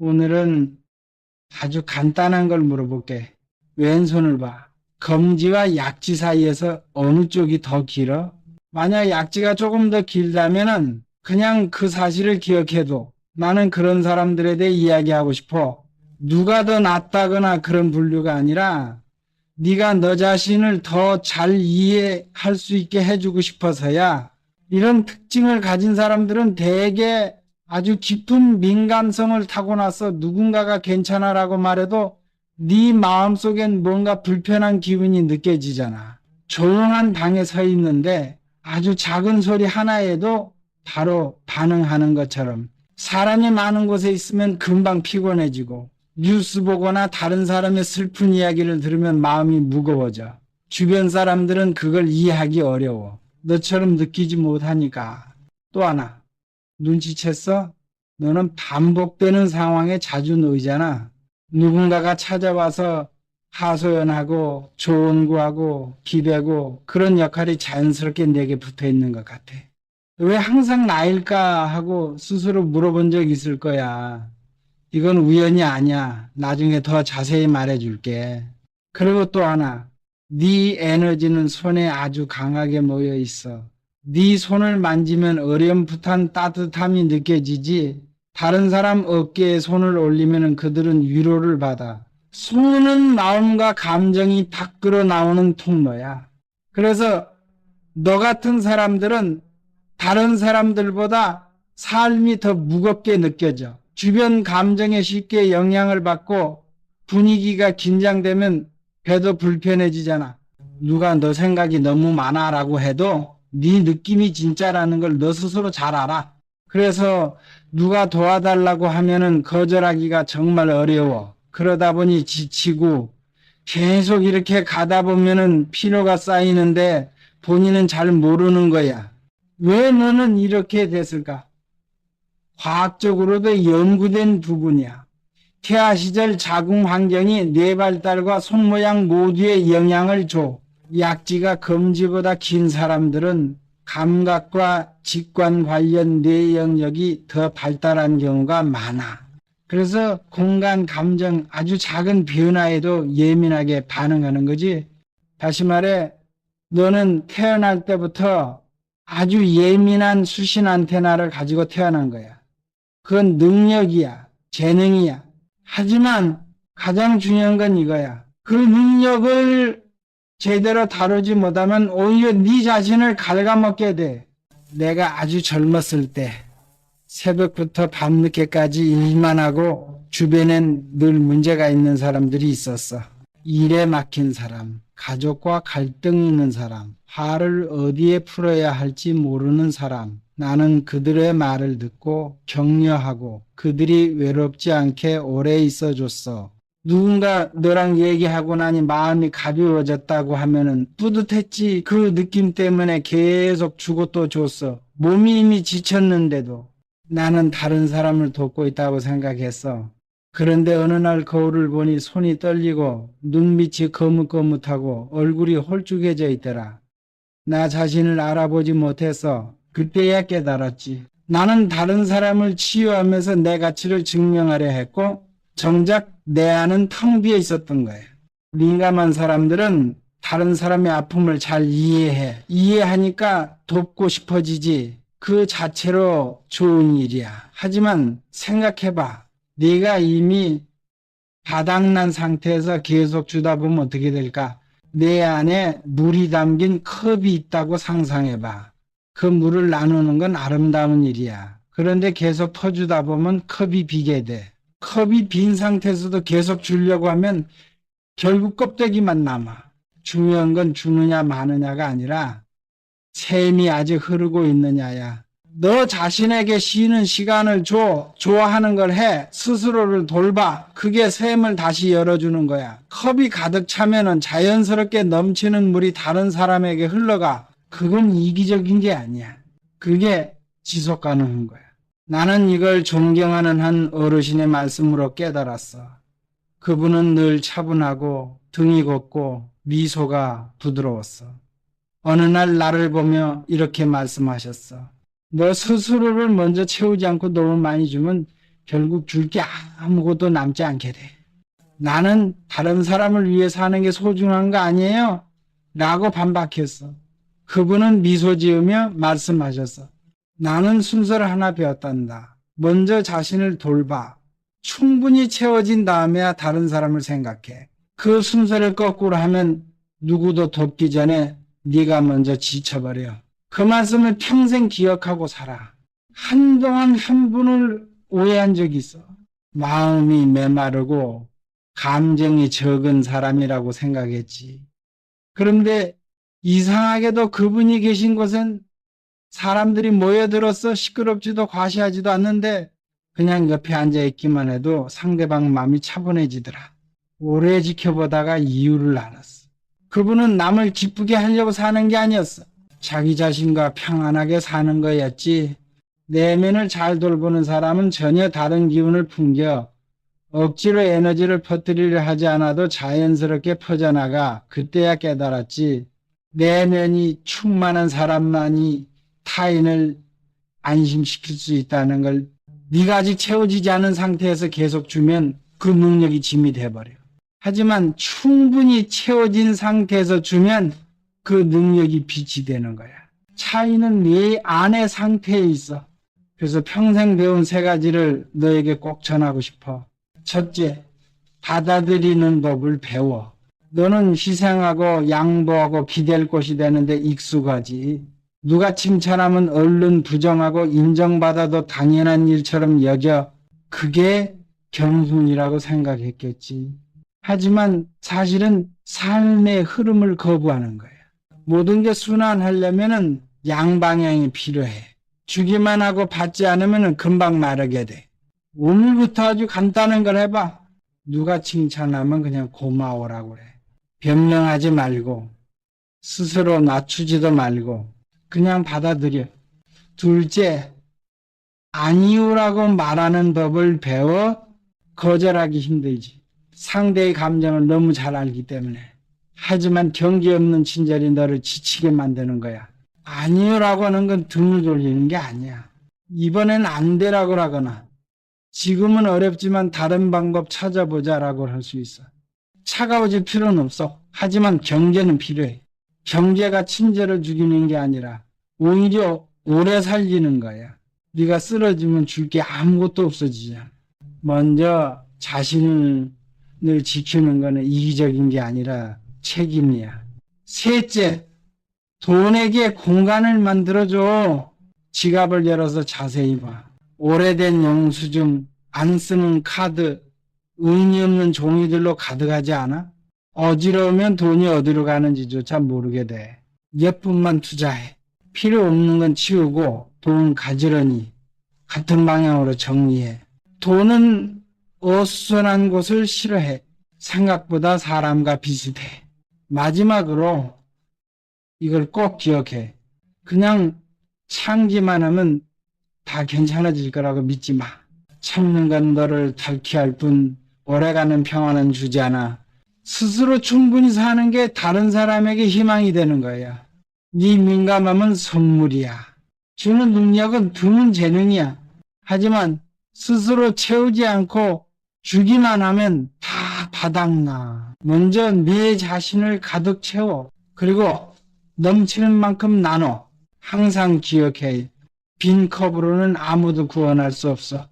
오늘은 아주 간단한 걸 물어볼게. 왼손을 봐. 검지와 약지 사이에서 어느 쪽이 더 길어? 만약 약지가 조금 더 길다면은 그냥 그 사실을 기억해도 나는 그런 사람들에 대해 이야기하고 싶어. 누가 더 낫다거나 그런 분류가 아니라 네가 너 자신을 더 잘 이해할 수 있게 해주고 싶어서야 이런 특징을 가진 사람들은 대개 아주 깊은 민감성을 타고나서 누군가가 괜찮아라고 말해도 네 마음속엔 뭔가 불편한 기분이 느껴지잖아. 조용한 방에 서 있는데 아주 작은 소리 하나에도 바로 반응하는 것처럼 사람이 많은 곳에 있으면 금방 피곤해지고 뉴스 보거나 다른 사람의 슬픈 이야기를 들으면 마음이 무거워져. 주변 사람들은 그걸 이해하기 어려워. 너처럼 느끼지 못하니까. 또 하나, 눈치챘어? 너는 반복되는 상황에 자주 놓이잖아. 누군가가 찾아와서 하소연하고 조언 구하고 기대고 그런 역할이 자연스럽게 내게 붙어 있는 것 같아. 왜 항상 나일까 하고 스스로 물어본 적 있을 거야. 이건 우연이 아니야. 나중에 더 자세히 말해줄게. 그리고 또 하나, 네 에너지는 손에 아주 강하게 모여 있어. 네 손을 만지면 어렴풋한 따뜻함이 느껴지지. 다른 사람 어깨에 손을 올리면 그들은 위로를 받아. 수는 마음과 감정이 밖으로 나오는 통로야. 그래서 너 같은 사람들은 다른 사람들보다 삶이 더 무겁게 느껴져. 주변 감정에 쉽게 영향을 받고 분위기가 긴장되면 배도 불편해지잖아. 누가 너 생각이 너무 많아라고 해도 네 느낌이 진짜라는 걸 너 스스로 잘 알아. 그래서 누가 도와달라고 하면은 거절하기가 정말 어려워. 그러다 보니 지치고 계속 이렇게 가다 보면은 피로가 쌓이는데 본인은 잘 모르는 거야. 왜 너는 이렇게 됐을까? 과학적으로도 연구된 부분이야. 태아 시절 자궁 환경이 뇌 발달과 손 모양 모두에 영향을 줘. 약지가 검지보다 긴 사람들은 감각과 직관 관련 뇌 영역이 더 발달한 경우가 많아. 그래서 공간, 감정, 아주 작은 변화에도 예민하게 반응하는 거지. 다시 말해, 너는 태어날 때부터 아주 예민한 수신 안테나를 가지고 태어난 거야. 그건 능력이야. 재능이야. 하지만 가장 중요한 건 이거야. 그 능력을 제대로 다루지 못하면 오히려 네 자신을 갉아먹게 돼. 내가 아주 젊었을 때 새벽부터 밤늦게까지 일만 하고 주변엔 늘 문제가 있는 사람들이 있었어. 일에 막힌 사람, 가족과 갈등 있는 사람, 화를 어디에 풀어야 할지 모르는 사람. 나는 그들의 말을 듣고 격려하고 그들이 외롭지 않게 오래 있어 줬어. 누군가 너랑 얘기하고 나니 마음이 가벼워졌다고 하면은 뿌듯했지. 그 느낌 때문에 계속 주고 또 줬어. 몸이 이미 지쳤는데도 나는 다른 사람을 돕고 있다고 생각했어. 그런데 어느 날 거울을 보니 손이 떨리고 눈빛이 거뭇거뭇하고 얼굴이 홀쭉해져 있더라. 나 자신을 알아보지 못해서 그때야 깨달았지. 나는 다른 사람을 치유하면서 내 가치를 증명하려 했고 정작 내 안은 텅 비어 있었던 거예요. 민감한 사람들은 다른 사람의 아픔을 잘 이해해. 이해하니까 돕고 싶어지지. 그 자체로 좋은 일이야. 하지만 생각해봐. 네가 이미 바닥난 상태에서 계속 주다 보면 어떻게 될까? 내 안에 물이 담긴 컵이 있다고 상상해봐. 그 물을 나누는 건 아름다운 일이야. 그런데 계속 퍼주다 보면 컵이 비게 돼. 컵이 빈 상태에서도 계속 주려고 하면 결국 껍데기만 남아. 중요한 건 주느냐 마느냐가 아니라 샘이 아직 흐르고 있느냐야. 너 자신에게 쉬는 시간을 줘. 좋아하는 걸 해. 스스로를 돌봐. 그게 샘을 다시 열어주는 거야. 컵이 가득 차면은 자연스럽게 넘치는 물이 다른 사람에게 흘러가. 그건 이기적인 게 아니야. 그게 지속 가능한 거야. 나는 이걸 존경하는 한 어르신의 말씀으로 깨달았어. 그분은 늘 차분하고 등이 곱고 미소가 부드러웠어. 어느 날 나를 보며 이렇게 말씀하셨어. 너 스스로를 먼저 채우지 않고 너무 많이 주면 결국 줄 게 아무것도 남지 않게 돼. 나는 다른 사람을 위해 사는 게 소중한 거 아니에요? 라고 반박했어. 그분은 미소 지으며 말씀하셨어. 나는 순서를 하나 배웠단다. 먼저 자신을 돌봐. 충분히 채워진 다음에야 다른 사람을 생각해. 그 순서를 거꾸로 하면 누구도 돕기 전에 네가 먼저 지쳐버려. 그 말씀을 평생 기억하고 살아. 한동안 한 분을 오해한 적이 있어. 마음이 메마르고 감정이 적은 사람이라고 생각했지. 그런데 이상하게도 그분이 계신 곳엔 사람들이 모여들어서 시끄럽지도 과시하지도 않는데 그냥 옆에 앉아 있기만 해도 상대방 마음이 차분해지더라. 오래 지켜보다가 이유를 알았어. 그분은 남을 기쁘게 하려고 사는 게 아니었어. 자기 자신과 평안하게 사는 거였지. 내면을 잘 돌보는 사람은 전혀 다른 기운을 풍겨 억지로 에너지를 퍼뜨리려 하지 않아도 자연스럽게 퍼져나가 그때야 깨달았지. 내면이 충만한 사람만이 타인을 안심시킬 수 있다는 걸 네가 아직 채워지지 않은 상태에서 계속 주면 그 능력이 짐이 돼버려. 하지만 충분히 채워진 상태에서 주면 그 능력이 빛이 되는 거야. 차이는 네 안의 상태에 있어. 그래서 평생 배운 세 가지를 너에게 꼭 전하고 싶어. 첫째, 받아들이는 법을 배워. 너는 희생하고 양보하고 기댈 곳이 되는데 익숙하지. 누가 칭찬하면 얼른 부정하고 인정받아도 당연한 일처럼 여겨 그게 겸손이라고 생각했겠지. 하지만 사실은 삶의 흐름을 거부하는 거야. 모든 게 순환하려면은 양방향이 필요해. 주기만 하고 받지 않으면 금방 마르게 돼. 오늘부터 아주 간단한 걸 해봐. 누가 칭찬하면 그냥 고마워라고 그래. 변명하지 말고, 스스로 낮추지도 말고, 그냥 받아들여. 둘째, 아니오라고 말하는 법을 배워 거절하기 힘들지. 상대의 감정을 너무 잘 알기 때문에. 하지만 경계 없는 친절이 너를 지치게 만드는 거야. 아니요라고 하는 건 등을 돌리는 게 아니야. 이번엔 안 되라고 하거나 지금은 어렵지만 다른 방법 찾아보자라고 할 수 있어. 차가워질 필요는 없어. 하지만 경계는 필요해. 경계가 친절을 죽이는 게 아니라 오히려 오래 살리는 거야. 네가 쓰러지면 줄 게 아무것도 없어지잖아. 먼저 자신을 지키는 거는 이기적인 게 아니라 책임이야. 셋째, 돈에게 공간을 만들어줘. 지갑을 열어서 자세히 봐. 오래된 영수증, 안 쓰는 카드, 의미 없는 종이들로 가득하지 않아? 어지러우면 돈이 어디로 가는지조차 모르게 돼. 예쁨만 투자해. 필요 없는 건 치우고 돈 가지런히 같은 방향으로 정리해. 돈은 어수선한 곳을 싫어해. 생각보다 사람과 비슷해. 마지막으로 이걸 꼭 기억해. 그냥 참기만 하면 다 괜찮아질 거라고 믿지 마. 참는 건 너를 탈피할 뿐 오래가는 평화는 주지 않아. 스스로 충분히 사는 게 다른 사람에게 희망이 되는 거야. 네 민감함은 선물이야. 주는 능력은 드문 재능이야. 하지만 스스로 채우지 않고 주기만 하면 다 바닥나. 먼저 네 자신을 가득 채워. 그리고 넘치는 만큼 나눠. 항상 기억해. 빈 컵으로는 아무도 구원할 수 없어.